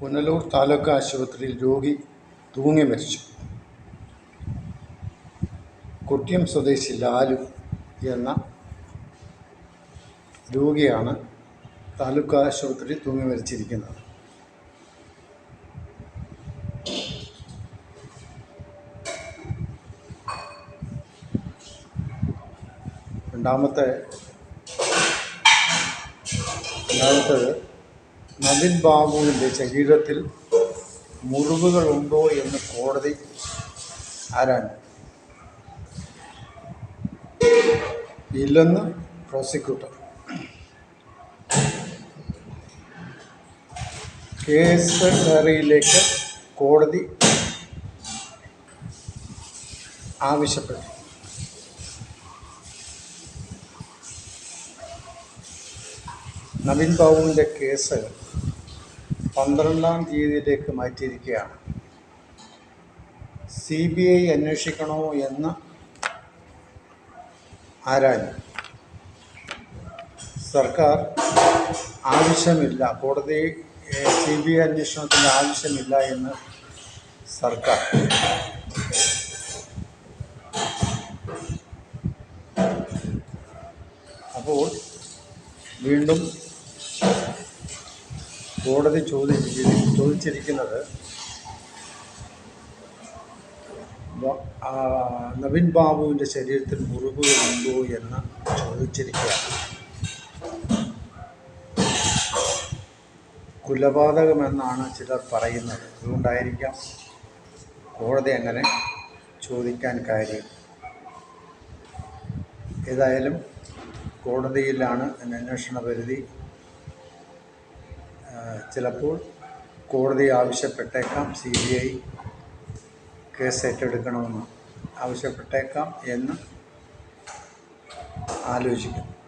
പുനലൂർ താലൂക്ക് ആശുപത്രിയിൽ രോഗി തൂങ്ങി മരിച്ചു. കൊട്ടിയം സ്വദേശി ലാലു എന്ന രോഗിയാണ് താലൂക്ക് ആശുപത്രി തൂങ്ങി മരിച്ചിരിക്കുന്നത്. രണ്ടാമത്തെ രണ്ടാമത്തേത് നവിൻ ബാബുവിന്റെ ശരീരത്തിൽ മുറിവുകളുണ്ടോ എന്ന് കോടതി ആരാണ് ഇല്ലെന്ന് പ്രോസിക്യൂട്ടർ. കേസ് ഡയറിയിലേക്ക് കോടതി ആവശ്യപ്പെട്ടു. നവീൻ ബാബുവിന്റെ കേസ് പന്ത്രണ്ടാം തീയതിയിലേക്ക് മാറ്റിയിരിക്കുകയാണ്. സി ബി ഐ അന്വേഷിക്കണോ എന്ന് ആരാഞ്ഞു? സർക്കാർ ആവശ്യമില്ല. കോടതി സി ബി ഐ അന്വേഷണത്തിന്റെ ആവശ്യമില്ല എന്ന് സർക്കാർ. അപ്പോൾ വീണ്ടും കോടതി ചോദിച്ചി ചോദിച്ചിരിക്കുന്നത് നവീൻ ബാബുവിന്റെ ശരീരത്തിൽ മുറിവുകളുണ്ടോ എന്ന് ചോദിച്ചിരിക്കുകയാണ്. കൊലപാതകമെന്നാണ് ചിലർ പറയുന്നത്. അതുകൊണ്ടായിരിക്കാം കോടതി അങ്ങനെ ചോദിക്കാൻ കാര്യം. ഏതായാലും കോടതിയിലാണ് അന്വേഷണ പരിധി. ചിലപ്പോൾ കോടതി ആവശ്യപ്പെട്ടേക്കാം സി ബി ഐ കേസ് ഏറ്റെടുക്കണമെന്ന് ആവശ്യപ്പെട്ടേക്കാം എന്ന് ആലോചിക്കുന്നു.